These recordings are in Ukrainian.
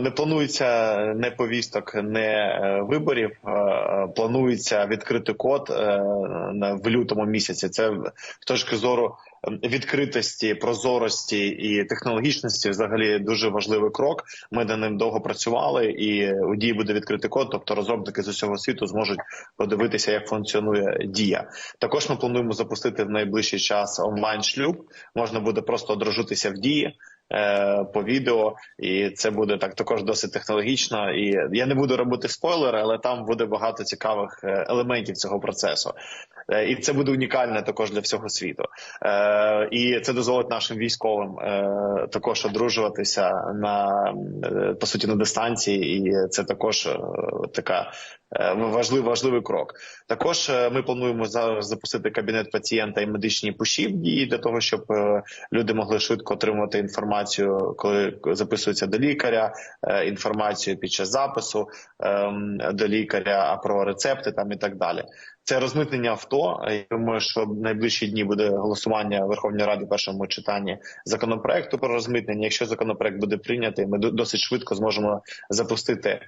Не планується не повісток, не е, виборів. Планується відкрити код е, на- в лютому місяці. Це з точки зору ем, відкритості, прозорості і технологічності. Взагалі дуже важливий крок. Ми над ним довго працювали, і у дії буде відкритий код. Тобто розробники з усього світу зможуть подивитися, як функціонує дія. Також ми плануємо запустити в найближчий час онлайн шлюб. Можна буде просто одружитися в дії. Е, По відео, і це буде так також досить технологічно. І я не буду робити спойлери, але там буде багато цікавих е, елементів цього процесу. Е, І це буде унікальне також для всього світу. І це дозволить нашим військовим також одружуватися на по суті на дистанції, і це також така важливий важливий крок. Також е, ми плануємо зараз запустити кабінет пацієнта і медичні дії для того, щоб е, люди могли швидко отримувати інформацію, коли записуються до лікаря, е, інформацію під час запису ем, до лікаря про рецепти там і так далі. Це розмитнення авто. Я думаю, що в найближчі дні буде голосування в Верховній Раді в першому читанні законопроекту про розмитнення. Якщо законопроект буде прийнятий, ми досить швидко зможемо запустити е,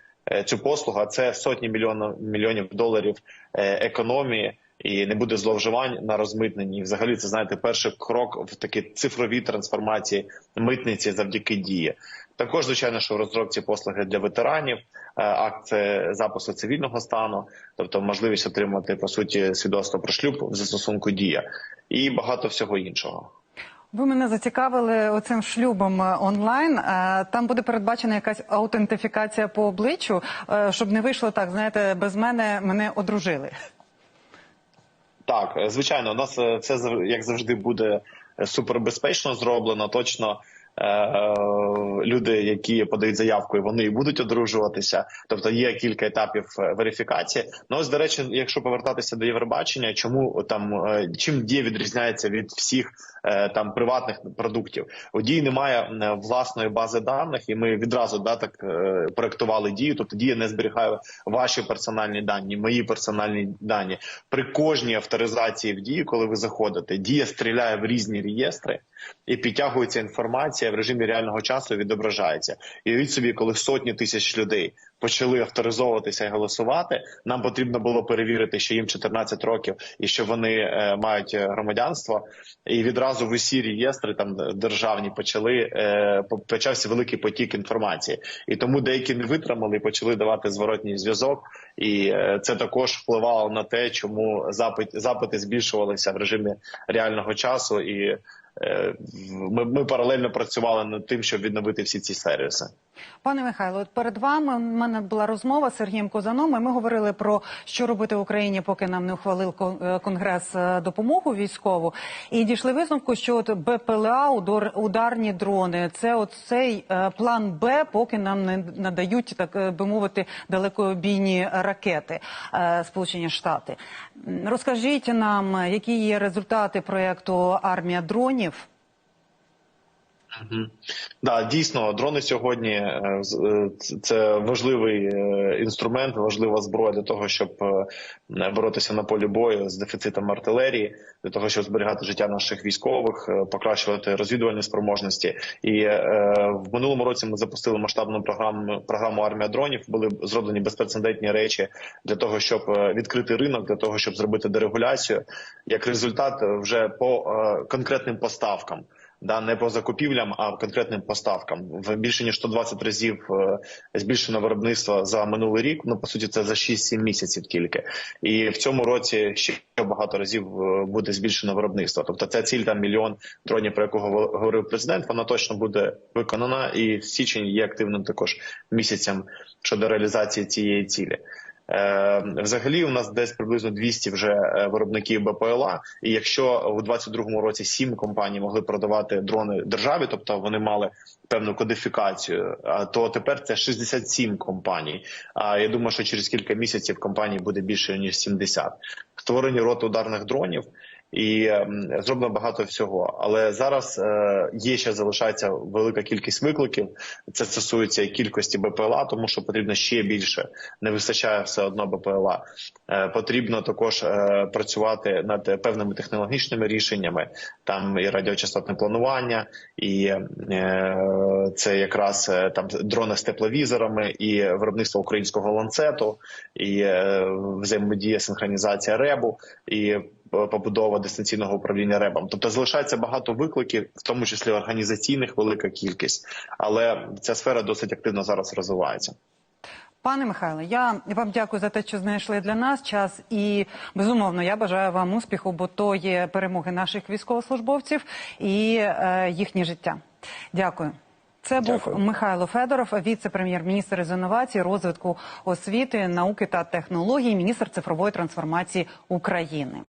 цю послугу. А Це сотні мільйонів мільйонів доларів е, економії. І не буде зловживань на розмитненні. І Взагалі, це знаєте, перший крок в такій цифровій трансформації митниці завдяки дії. Також, звичайно, що в розробці послуги для ветеранів, е, акт е, запису цивільного стану, тобто можливість отримати по суті свідоцтво про шлюб в застосунку дія і багато всього іншого. Ви мене зацікавили оцим шлюбом е, онлайн. Е, Там буде передбачена якась аутентифікація по обличчю, е, щоб не вийшло так, знаєте, без мене мене одружили. Так, звичайно, у нас це як завжди буде супербезпечно зроблено. Точно люди, які подають заявку, і вони і будуть одружуватися. Тобто є кілька етапів е, верифікації. Ну ось до речі, якщо повертатися до Євробачення, чому там е, чим дія відрізняється від всіх е, там приватних продуктів? У дії немає е, власної бази даних, і ми відразу да так е, проектували дію. Тобто дія не зберігає ваші персональні дані, мої персональні дані при кожній авторизації в дії, коли ви заходите, дія стріляє в різні реєстри і підтягується інформація в режимі реального часу. Відображається. І від собі, коли сотні тисяч людей почали авторизовуватися і голосувати, нам потрібно було перевірити, що їм 14 років і що вони е, мають е, громадянство. І відразу в усі реєстри там державні почали е, почався великий потік інформації, і тому деякі не витримали і почали давати зворотній зв'язок. І е, це також впливало на те, чому запит запити збільшувалися в режимі реального часу, і ми, ми паралельно працювали над тим, щоб відновити всі ці сервіси. Пане Михайло, от перед вами у мене була розмова з Сергієм Козаном. і Ми говорили про що робити в Україні, поки нам не ухвалив е, конгрес е, допомогу військову. І дійшли висновку, що от БПЛА, удар- ударні дрони, це от цей е, план Б, поки нам не надають так би мовити далекобійні ракети Сполучені Штати. Розкажіть нам, які є результати проєкту Армія дронів. Да, дійсно, дрони сьогодні е, е, це важливий е, інструмент, важлива зброя для того, щоб боротися на полі бою з дефіцитом артилерії, для того, щоб зберігати життя наших військових, покращувати розвідувальні спроможності. І в минулому році ми запустили масштабну програму програму армія дронів. Були зроблені безпрецедентні речі для того, щоб відкрити ринок, для того, щоб зробити дерегуляцію. Як результат, вже по конкретним поставкам да не по закупівлям, а конкретним поставкам. В більше ніж 120 разів е, збільшено виробництво за минулий рік. Ну по суті, це за 6-7 місяців тільки. І в цьому році ще багато разів е, буде збільшено виробництво. Тобто, ця ціль там мільйон дронів, про якого говорив президент, вона точно буде виконана. І січень є активним також місяцем щодо реалізації цієї цілі. Е, Взагалі, у нас десь приблизно 200 вже е, виробників БПЛА. І якщо у 22-му році сім компаній могли продавати дрони державі, тобто вони мали певну кодифікацію, то тепер це 67 компаній. А я думаю, що через кілька місяців компаній буде більше ніж 70. Створені роти ударних дронів. І зроблено багато всього. Але зараз е, є ще залишається велика кількість викликів. Це стосується кількості БПЛА, тому що потрібно ще більше. Не вистачає все одно БПЛА. Е, потрібно також е, працювати над певними технологічними рішеннями. Там і радіочастотне планування, і е, це якраз там дрони з тепловізорами, і виробництво українського ланцету, і взаємодія синхронізація ребу, і побудова дистанційного управління ребом. Тобто залишається багато викликів, в тому числі організаційних, велика кількість, але ця сфера досить активно зараз розвивається. Пане Михайле, я вам дякую за те, що знайшли для нас час, і безумовно я бажаю вам успіху, бо то є перемоги наших військовослужбовців і е, їхнє життя. Дякую. Це був Дякую. Михайло Федоров, віце-прем'єр-міністр з інновацій, розвитку освіти, науки та технологій, міністр цифрової трансформації України.